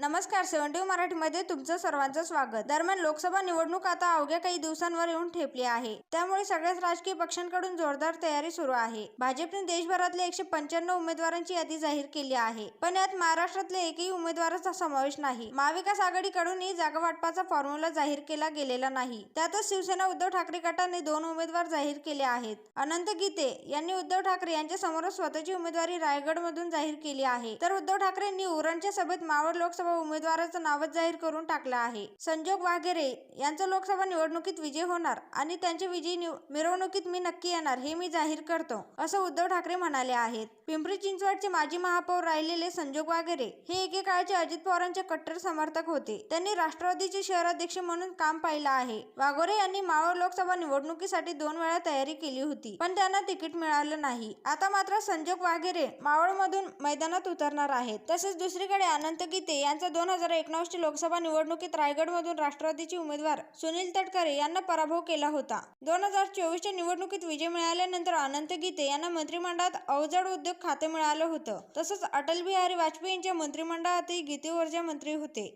नमस्कार सेव्हन्टी मराठीमध्ये तुमचं सर्वांचं स्वागत. दरम्यान लोकसभा निवडणूक आता अवघ्या काही दिवसांवर येऊन ठेपली आहे. त्यामुळे सगळ्याच राजकीय पक्षांकडून जोरदार तयारी सुरू आहे. भाजपने देशभरातल्या एकशे पंच्याण्णव उमेदवारांची यादी जाहीर केली आहे. पण यात महाराष्ट्रातल्या एकही उमेदवाराचा समावेश नाही. महाविकास आघाडीकडूनही जागा वाटपाचा फॉर्म्युला जाहीर केला गेलेला नाही. त्यातच शिवसेना उद्धव ठाकरे गटाने दोन उमेदवार जाहीर केले आहेत. अनंत गीते यांनी उद्धव ठाकरे यांच्या समोर स्वतःची उमेदवारी रायगडमधून जाहीर केली आहे. तर उद्धव ठाकरेंनी उरणच्या सभेत मावळ लोकसभा उमेदवाराचं नावच जाहीर करून टाकलं आहे. संजोग वाघेरे यांचा लोकसभा निवडणुकीत विजय होणार आणि त्यांचे विजयी निव- मिरवणुकीत मी नक्की येणार हे मी जाहीर करतो असं उद्धव ठाकरे म्हणाले आहेत. पिंपरी चिंचवडचे माजी महापौर राहिलेले संजोग वाघेरे हे एकेकाळचे अजित पवारांचे कट्टर समर्थक होते. त्यांनी राष्ट्रवादीचे शहराध्यक्ष म्हणून काम पाहिलं आहे. वाघोरे यांनी मावळ लोकसभा निवडणुकीसाठी दोन वेळा तयारी केली होती पण त्यांना तिकीट मिळालं नाही. आता मात्र संजोग वाघेरे मावळमधून मैदानात उतरणार आहेत. तसेच दुसरीकडे अनंत गीते यांचा दोन हजार एकोणीसच्या लोकसभा निवडणुकीत रायगडमधून राष्ट्रवादीचे उमेदवार सुनील तटकरे यांना पराभव केला होता. दोन हजार चोवीसच्या निवडणुकीत विजय मिळाल्यानंतर अनंत गीते यांना मंत्रिमंडळात अवजड उद्योग खाते मिळालं होतं. तसंच अटल बिहारी वाजपेयींच्या मंत्रिमंडळातही गीते ऊर्जा मंत्री होते.